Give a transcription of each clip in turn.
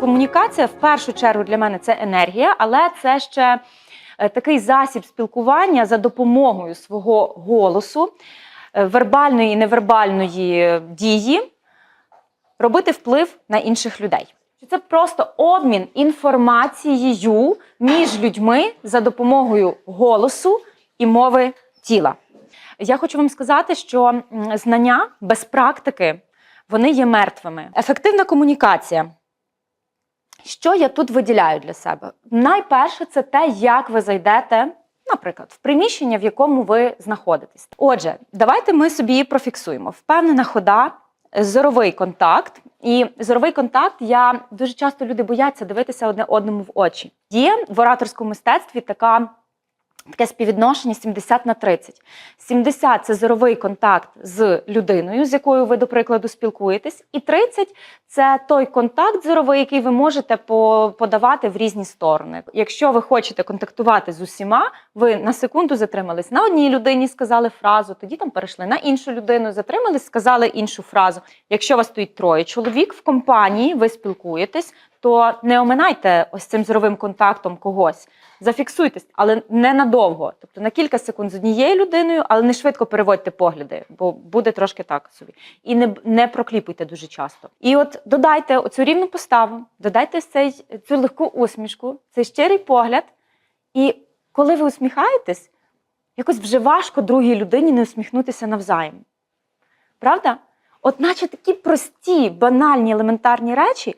комунікація в першу чергу для мене це енергія, але це ще е, такий засіб спілкування за допомогою свого голосу, е, вербальної і невербальної дії, робити вплив на інших людей. Це просто обмін інформацією між людьми за допомогою голосу і мови тіла. Я хочу вам сказати, що знання без практики вони є мертвими. Ефективна комунікація. Що я тут виділяю для себе? Найперше, це те, як ви зайдете, наприклад, в приміщення, в якому ви знаходитесь. Отже, давайте ми собі профіксуємо. Впевнена хода, зоровий контакт. І зоровий контакт я дуже часто люди бояться дивитися одне одному в очі. Є в ораторському мистецтві така. Таке співвідношення 70 на 30. 70 – це зоровий контакт з людиною, з якою ви, до прикладу, спілкуєтесь, і 30 – це той контакт зоровий, який ви можете подавати в різні сторони. Якщо ви хочете контактувати з усіма, ви на секунду затримались на одній людині, сказали фразу, тоді там перейшли на іншу людину, затримались, сказали іншу фразу. Якщо у вас стоїть троє чоловік в компанії, ви спілкуєтесь, то не оминайте ось цим зоровим контактом когось. Зафіксуйтесь, але не надовго. Тобто на кілька секунд з однією людиною, але не швидко переводьте погляди, бо буде трошки так собі. І не, не прокліпуйте дуже часто. І от додайте оцю рівну поставу, додайте цей, цю легку усмішку, цей щирий погляд. І коли ви усміхаєтесь, якось вже важко другій людині не усміхнутися навзаєм. Правда? От наче такі прості, банальні, елементарні речі,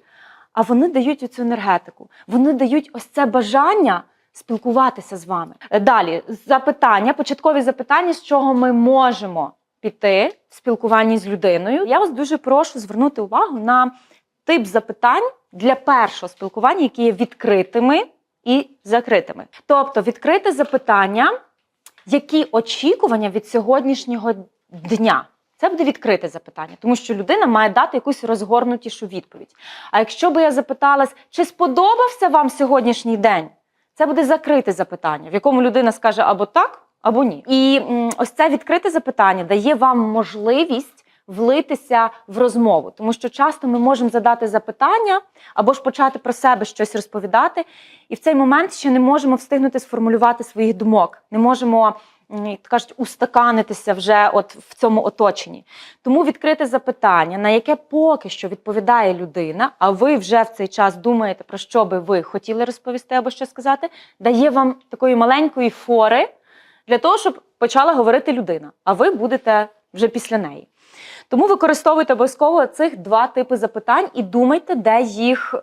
а вони дають оцю енергетику. Вони дають ось це бажання спілкуватися з вами. Е, Далі, запитання, початкові запитання, з чого ми можемо піти в спілкуванні з людиною. Я вас дуже прошу звернути увагу на тип запитань для першого спілкування, які є відкритими і закритими. Тобто, відкрите запитання, які очікування від сьогоднішнього дня. Це буде відкрите запитання, тому що людина має дати якусь розгорнутішу відповідь. А якщо би я запиталась, чи сподобався вам сьогоднішній день, це буде закрите запитання, в якому людина скаже або так, або ні. І ось це відкрите запитання дає вам можливість влитися в розмову, тому що часто ми можемо задати запитання або ж почати про себе щось розповідати, і в цей момент ще не можемо встигнути сформулювати своїх думок, не можемо. Як кажуть, устаканитися вже от в цьому оточенні. Тому відкрите запитання, на яке поки що відповідає людина, а ви вже в цей час думаєте, про що би ви хотіли розповісти або що сказати, дає вам такої маленької фори для того, щоб почала говорити людина, а ви будете вже після неї. Тому використовуйте обов'язково цих два типи запитань і думайте, де їх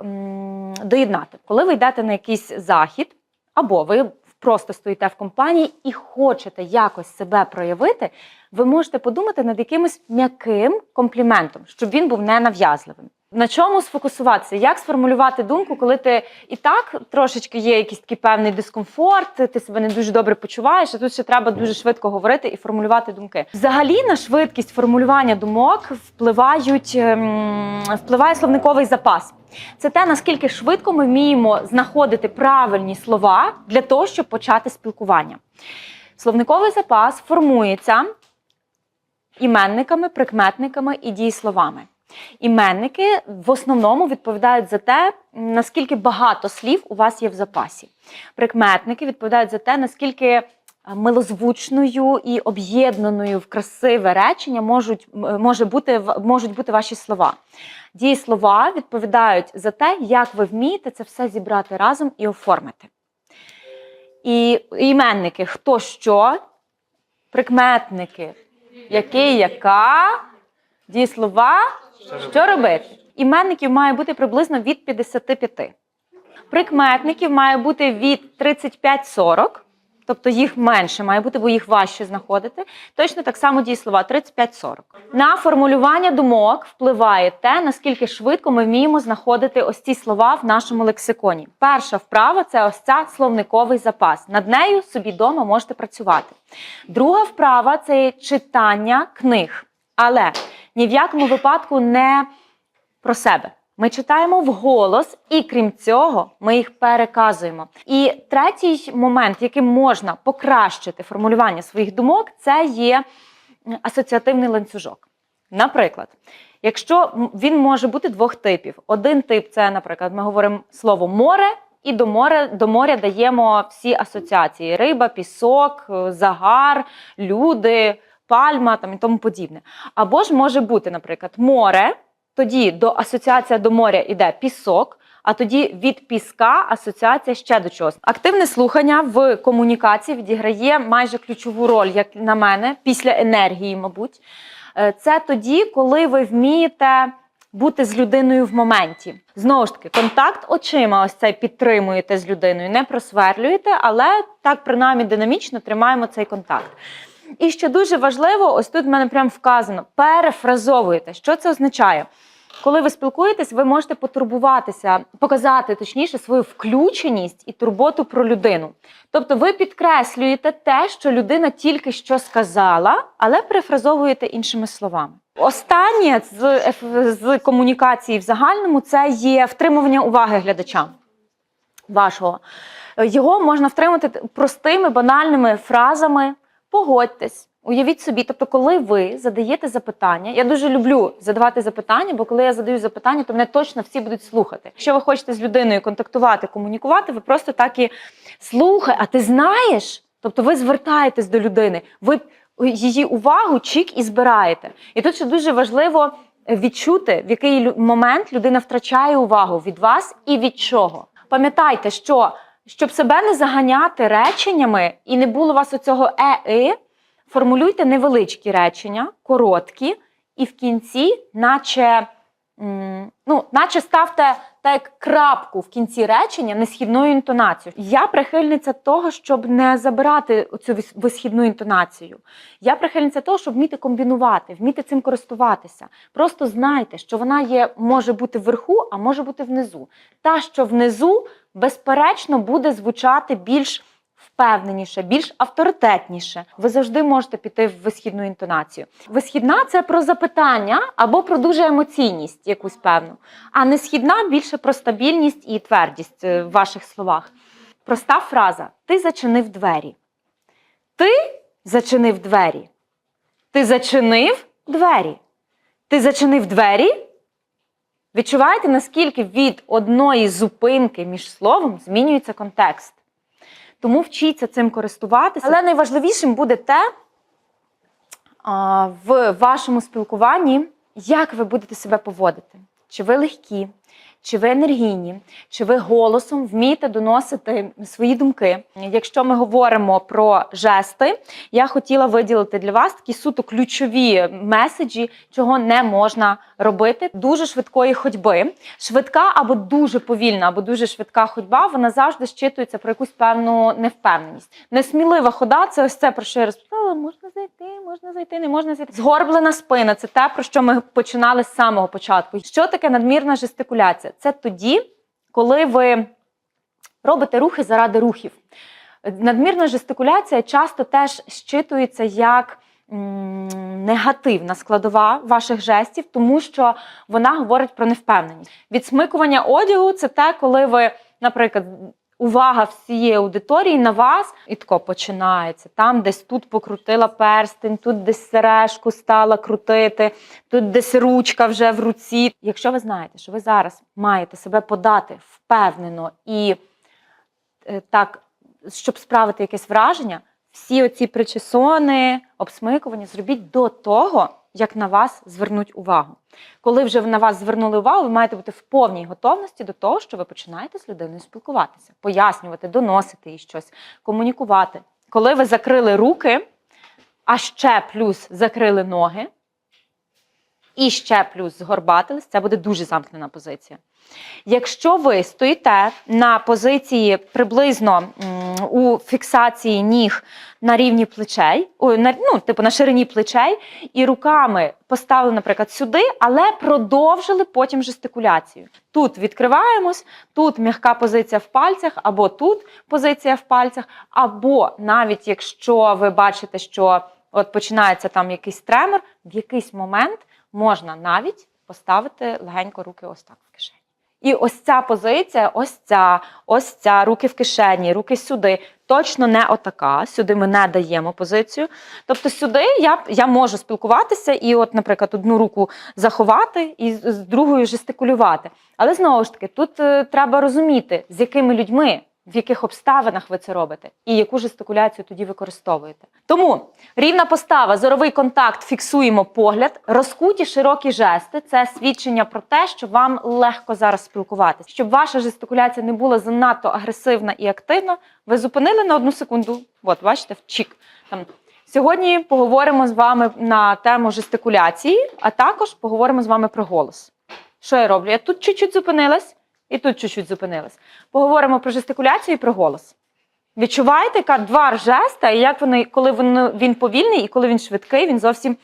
доєднати. Коли ви йдете на якийсь захід, або ви просто стоїте в компанії і хочете якось себе проявити, ви можете подумати над якимось м'яким компліментом, щоб він був ненав'язливим. На чому сфокусуватися? Як сформулювати думку, коли ти і так трошечки є якийсь такий певний дискомфорт, ти себе не дуже добре почуваєш, а тут ще треба дуже швидко говорити і формулювати думки. Взагалі на швидкість формулювання думок впливають ем, впливає словниковий запас. Це те, наскільки швидко ми вміємо знаходити правильні слова для того, щоб почати спілкування. Словниковий запас формується іменниками, прикметниками і дієсловами. Іменники в основному відповідають за те, наскільки багато слів у вас є в запасі. Прикметники відповідають за те, наскільки е, милозвучною і об'єднаною в красиве речення можуть, може бути, можуть бути ваші слова. Дієслова відповідають за те, як ви вмієте це все зібрати разом і оформити. І іменники хто що, прикметники, який, яка, дієслова, що робити. Іменників має бути приблизно від 55. Прикметників має бути від 35-40, тобто їх менше має бути, бо їх важче знаходити. Точно так само дієслова 35-40. На формулювання думок впливає те, наскільки швидко ми вміємо знаходити ось ці слова в нашому лексиконі. Перша вправа це ось ця словниковий запас. Над нею собі вдома можете працювати. Друга вправа це читання книг. Але ні в якому випадку не про себе. Ми читаємо вголос, і крім цього, ми їх переказуємо. І третій момент, яким можна покращити формулювання своїх думок, це є асоціативний ланцюжок. Наприклад, якщо він може бути двох типів. Один тип це, наприклад, ми говоримо слово море, і до моря, до моря даємо всі асоціації: риба, пісок, е, загар, люди, пальма там і тому подібне. Або ж може бути, наприклад, море. Тоді до асоціація до моря йде пісок, а тоді від піска асоціація ще до чогось. Активне слухання в комунікації відіграє майже ключову роль, як на мене, після енергії, мабуть. Е, Це тоді, коли ви вмієте бути з людиною в моменті. Знову ж таки, контакт очима, ось цей підтримуєте з людиною, не просверлюєте, але так принаймні динамічно тримаємо цей контакт. І ще дуже важливо, ось тут в мене прям вказано: перефразовуєте. Що це означає? Коли ви спілкуєтесь, ви можете потурбуватися, показати точніше свою включеність і турботу про людину. Тобто ви підкреслюєте те, що людина тільки що сказала, але перефразовуєте іншими словами. Останнє з, з комунікації в загальному це є втримування уваги глядача вашого. Його можна втримати простими банальними фразами. Погодьтесь, уявіть собі. Тобто, коли ви задаєте запитання, я дуже люблю задавати запитання, бо коли я задаю запитання, то мене точно всі будуть слухати. Якщо ви хочете з людиною контактувати, комунікувати, ви просто так і слухай, а ти знаєш? Тобто ви звертаєтесь до людини, ви її увагу чік і збираєте. І тут ще дуже важливо відчути, в який момент людина втрачає увагу від вас і від чого. Пам'ятайте, що щоб себе не заганяти реченнями і не було у вас оцього е-и, формулюйте невеличкі речення, короткі, і в кінці, наче, ну, наче ставте так крапку в кінці речення несхідною інтонацією. Я прихильниця того, щоб не забирати цю висхідну інтонацію. Я прихильниця того, щоб вміти комбінувати, вміти цим користуватися. Просто знайте, що вона є, може бути вверху, а може бути внизу. Та, що внизу, безперечно, буде звучати більш впевненіше, більш авторитетніше. Ви завжди можете піти в висхідну інтонацію. Висхідна це про запитання або про дуже емоційність якусь певну, а не східна більше про стабільність і твердість е, в ваших словах. Проста фраза: ти зачинив двері. Ти зачинив двері. Ти зачинив двері. Ти зачинив двері. Відчуваєте, наскільки від одної зупинки між словом змінюється контекст. Тому вчіться цим користуватися. Але найважливішим буде те а, в вашому спілкуванні, як ви будете себе поводити. Чи ви легкі, чи ви енергійні, чи ви голосом вмієте доносити свої думки. Якщо ми говоримо про жести, я хотіла виділити для вас такі суто ключові меседжі, чого не можна робити. Дуже швидкої ходьби. Швидка або дуже повільна, або дуже швидка ходьба, вона завжди щитується про якусь певну невпевненість. Несмілива хода це ось це про що я розповідала. Можна зайти, можна зайти, не можна зайти. Згорблена спина це те, про що ми починали з самого початку. Що таке надмірна жестикуляція? Це тоді, коли ви робите рухи заради рухів. Надмірна жестикуляція часто теж щитується як негативна складова ваших жестів, тому що вона говорить про невпевненість. Відсмикування одягу це те, коли ви, наприклад, увага всієї аудиторії на вас, і тако починається. Там десь тут покрутила перстень, тут десь сережку стала крутити, тут десь ручка вже в руці. Якщо ви знаєте, що ви зараз маєте себе подати впевнено і е, так, щоб справити якесь враження, всі оці причесони, обсмикування зробіть до того, як на вас звернуть увагу. Коли вже на вас звернули увагу, ви маєте бути в повній готовності до того, що ви починаєте з людиною спілкуватися, пояснювати, доносити їй щось, комунікувати. Коли ви закрили руки, а ще плюс закрили ноги, і ще плюс згорбатились, це буде дуже замкнена позиція. Якщо ви стоїте на позиції приблизно у фіксації ніг на рівні плечей, ну, типу на ширині плечей, і руками поставили, наприклад, сюди, але продовжили потім жестикуляцію. Тут відкриваємось, тут м'яка позиція в пальцях, або тут позиція в пальцях, або навіть якщо ви бачите, що от починається там якийсь тремор, в якийсь момент можна навіть поставити легенько руки ось так в кишені. І ось ця позиція, ось ця, ось ця, руки в кишені, руки сюди. Точно не отака. Сюди ми не даємо позицію. Тобто сюди я, я можу спілкуватися і, от, наприклад, одну руку заховати і з другою жестикулювати. Але знову ж таки, тут е, треба розуміти, з якими людьми, в яких обставинах ви це робите, і яку жестикуляцію тоді використовуєте. Тому рівна постава, зоровий контакт, фіксуємо погляд, розкуті широкі жести це свідчення про те, що вам легко зараз спілкуватися. Щоб ваша жестикуляція не була занадто агресивна і активна, ви зупинили на одну секунду. От, бачите, вчік. Там Сьогодні поговоримо з вами на тему жестикуляції, а також поговоримо з вами про голос. Що я роблю? Я тут чуть-чуть зупинилась і тут чуть-чуть зупинилась. Поговоримо про жестикуляцію і про голос. Відчуваєте, яка два жеста, і як вони, коли він, він повільний і коли він швидкий, він зовсім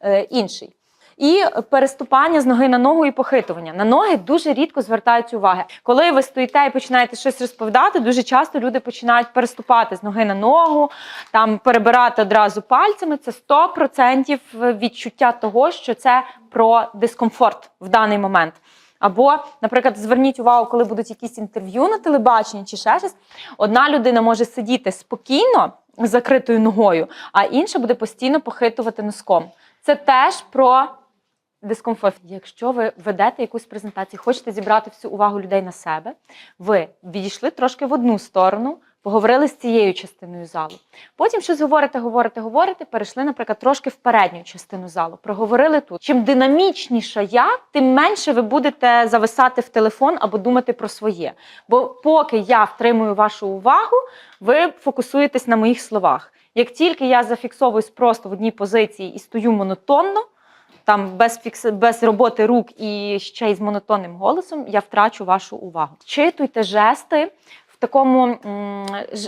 е, інший. І переступання з ноги на ногу і похитування. На ноги дуже рідко звертають уваги. Коли ви стоїте і починаєте щось розповідати, дуже часто люди починають переступати з ноги на ногу, там перебирати одразу пальцями. Це 100% відчуття того, що це про дискомфорт в даний момент. Або, наприклад, зверніть увагу, коли будуть якісь інтерв'ю на телебаченні чи ще щось, одна людина може сидіти спокійно з закритою ногою, а інша буде постійно похитувати носком. Це теж про дискомфорт. Якщо ви ведете якусь презентацію, хочете зібрати всю увагу людей на себе, ви відійшли трошки в одну сторону, поговорили з цією частиною залу. Потім щось говорите, говорите, говорите, перейшли, наприклад, трошки в передню частину залу, проговорили тут. Чим динамічніша я, тим менше ви будете зависати в телефон або думати про своє. Бо поки я втримую вашу увагу, ви фокусуєтесь на моїх словах. Як тільки я зафіксовуюсь просто в одній позиції і стою монотонно, там без фікс... без роботи рук і ще й з монотонним голосом, я втрачу вашу увагу. Читуйте жести такому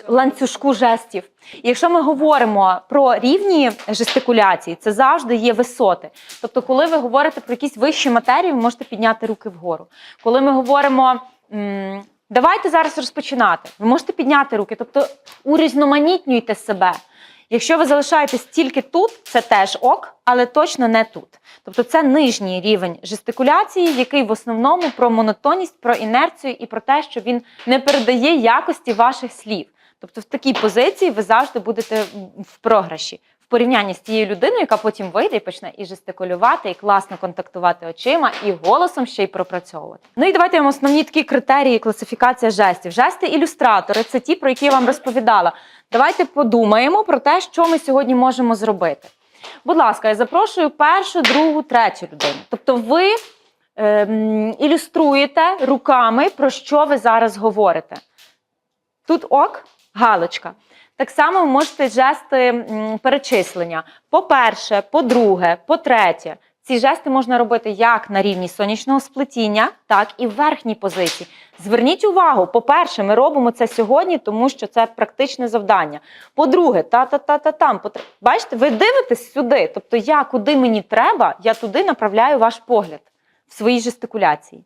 ланцюжку жестів. Якщо ми говоримо про рівні жестикуляції, це завжди є висоти. Тобто, коли ви говорите про якісь вищі матерії, ви можете підняти руки вгору. Коли ми говоримо. Давайте зараз розпочинати. Ви можете підняти руки, тобто урізноманітнюйте себе. Якщо ви залишаєтесь тільки тут, це теж ок, але точно не тут. Тобто це нижній рівень жестикуляції, який в основному про монотонність, про інерцію і про те, що він не передає якості ваших слів. Тобто в такій позиції ви завжди будете в програші в порівнянні з тією людиною, яка потім вийде і почне і жестикулювати, і класно контактувати очима, і голосом ще й пропрацьовувати. Ну і давайте вам основні такі критерії класифікація жестів. Жести ілюстратори це ті, про які я вам розповідала. Давайте подумаємо про те, що ми сьогодні можемо зробити. Будь ласка, я запрошую першу, другу, третю людину. Тобто ви ем, ілюструєте руками, про що ви зараз говорите. Тут ок, галочка. Так само ви можете жести перечислення. По-перше, по-друге, по-третє. Ці жести можна робити як на рівні сонячного сплетіння, так і в верхній позиції. Зверніть увагу, по-перше, ми робимо це сьогодні, тому що це практичне завдання. По-друге, та-та-та-та-там. Бачите, ви дивитесь сюди. Тобто, я куди мені треба, я туди направляю ваш погляд в своїй жестикуляції.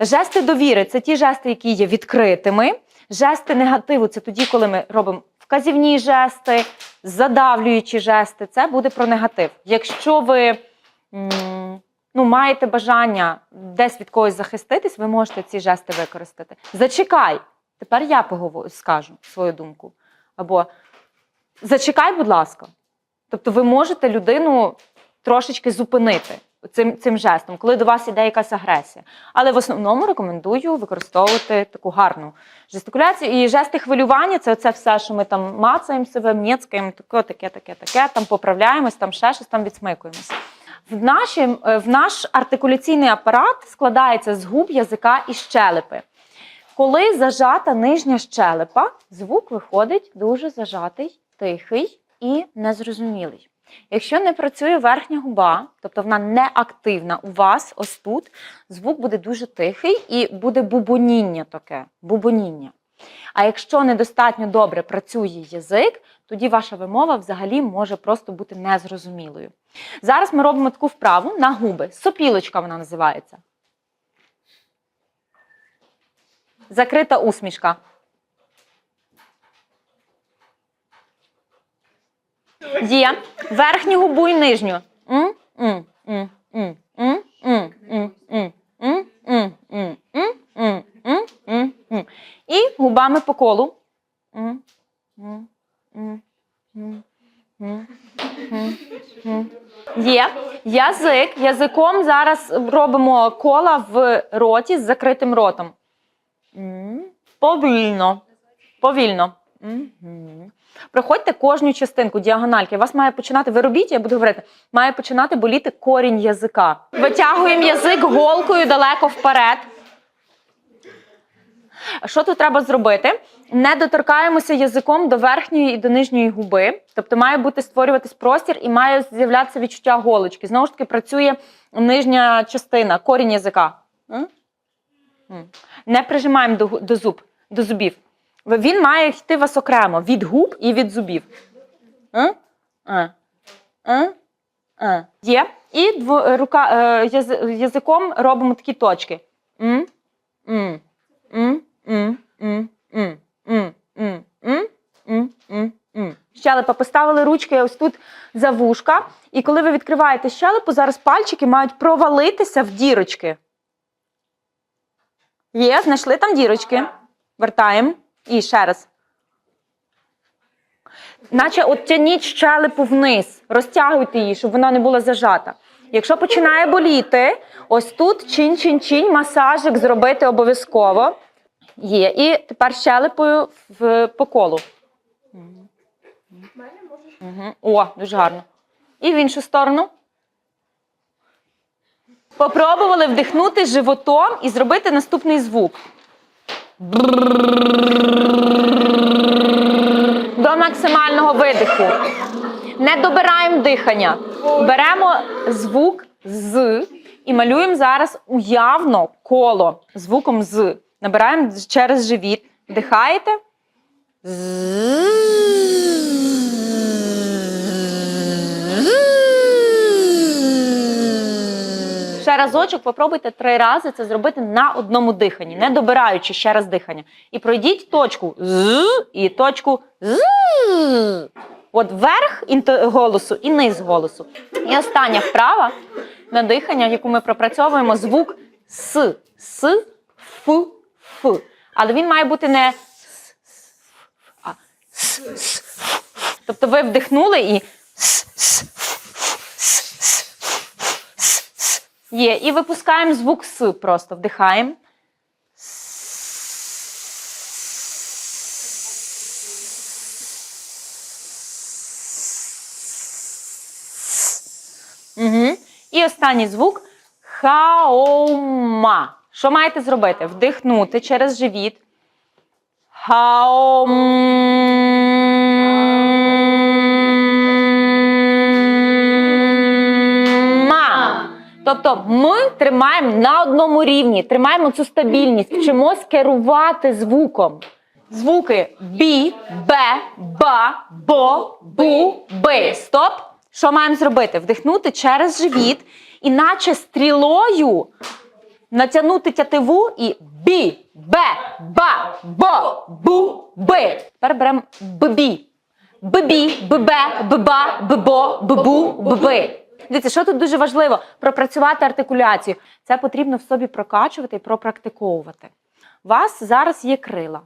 Жести довіри це ті жести, які є відкритими. Жести негативу це тоді, коли ми робимо вказівні жести, задавлюючі жести. Це буде про негатив. Якщо ви ну, маєте бажання десь від когось захиститись, ви можете ці жести використати. Зачекай, тепер я поговорю, скажу свою думку. Або зачекай, будь ласка. Тобто ви можете людину трошечки зупинити цим, цим жестом, коли до вас іде якась агресія. Але в основному рекомендую використовувати таку гарну жестикуляцію. І жести хвилювання це оце все, що ми там мацаємо себе, м'єцкаємо, таке, таке, таке, таке, там поправляємось, там ще щось там відсмикуємось. В, наші, е, в наш артикуляційний апарат складається з губ, язика і щелепи. Коли зажата нижня щелепа, звук виходить дуже зажатий, тихий і незрозумілий. Якщо не працює верхня губа, тобто вона не активна у вас, ось тут, звук буде дуже тихий і буде бубоніння таке. Бубоніння. А якщо недостатньо добре працює язик, тоді ваша вимова взагалі може просто бути незрозумілою. Зараз ми робимо таку вправу на губи. Сопілочка вона називається. Закрита усмішка. Тоді верхню губу і нижню. І губами по колу. Є язик. Язиком зараз робимо кола в роті з закритим ротом. Повільно. Повільно. Проходьте кожну частинку діагональки. Вас має починати, ви робіть, я буду говорити, має починати боліти корінь язика. Витягуємо язик голкою далеко вперед. Що тут треба зробити? Не доторкаємося язиком до верхньої і до нижньої губи. Тобто має бути створюватись простір і має з'являтися відчуття голочки. Знову ж таки, працює нижня частина, корінь язика. Не прижимаємо до, до зуб, до зубів. Він має йти вас окремо від губ і від зубів. М? А. А. А. Є. І дво, рука, е, язи- язиком робимо такі точки. М? М. М, м, м, м, м, м, м, м, м, м. Щелепа поставили ручки ось тут за вушка. І коли ви відкриваєте щелепу, зараз пальчики мають провалитися в дірочки. Є, знайшли там дірочки. Вертаємо. І ще раз. Наче от тяніть щелепу вниз, розтягуйте її, щоб вона не була зажата. Якщо починає боліти, ось тут чин-чин-чин, масажик зробити обов'язково. Є. І тепер щелепою в, по колу. Угу. О, дуже гарно. І в іншу сторону. Попробували вдихнути животом і зробити наступний звук. До максимального видиху. Не добираємо дихання. Беремо звук з і малюємо зараз уявно коло звуком з. Набираємо через живіт. Вдихаєте. Разочок попробуйте три рази це зробити на одному диханні, не добираючи ще раз дихання. І пройдіть точку з і точку з. От верх голосу і низ голосу. І остання вправа на дихання, яку ми пропрацьовуємо, звук с, с, ф, ф. Але він має бути не с, с, а с, с. Тобто ви вдихнули і с, с, с. Є. І випускаємо звук С просто. Вдихаємо. Угу. І останній звук хаома. Що маєте зробити? Вдихнути через живіт. Хаома. Тобто ми тримаємо на одному рівні, тримаємо цю стабільність, вчимось керувати звуком. Звуки бі, бе, ба, бо, бу, би. Стоп. Що маємо зробити? Вдихнути через живіт, і наче стрілою натягнути тятиву і бі, бе, ба, бо, бу, би. Тепер беремо ббі. Ббі, ббе, бба, ббо, ббу, бби. Дивіться, що тут дуже важливо пропрацювати артикуляцію. Це потрібно в собі прокачувати і пропрактиковувати. У вас зараз є крила.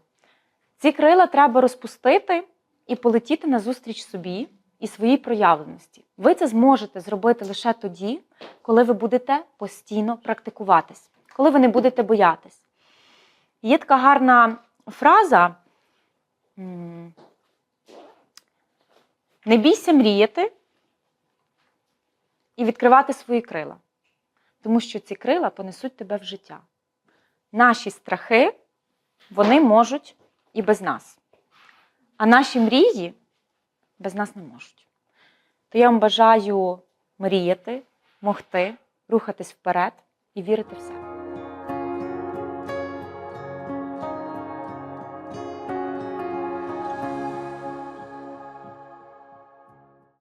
Ці крила треба розпустити і полетіти назустріч собі і своїй проявленості. Ви це зможете зробити лише тоді, коли ви будете постійно практикуватись, коли ви не будете боятись. Є така гарна фраза. Не бійся мріяти і відкривати свої крила, тому що ці крила понесуть тебе в життя. Наші страхи вони можуть і без нас. А наші мрії без нас не можуть. То я вам бажаю мріяти, могти, рухатись вперед і вірити в себе.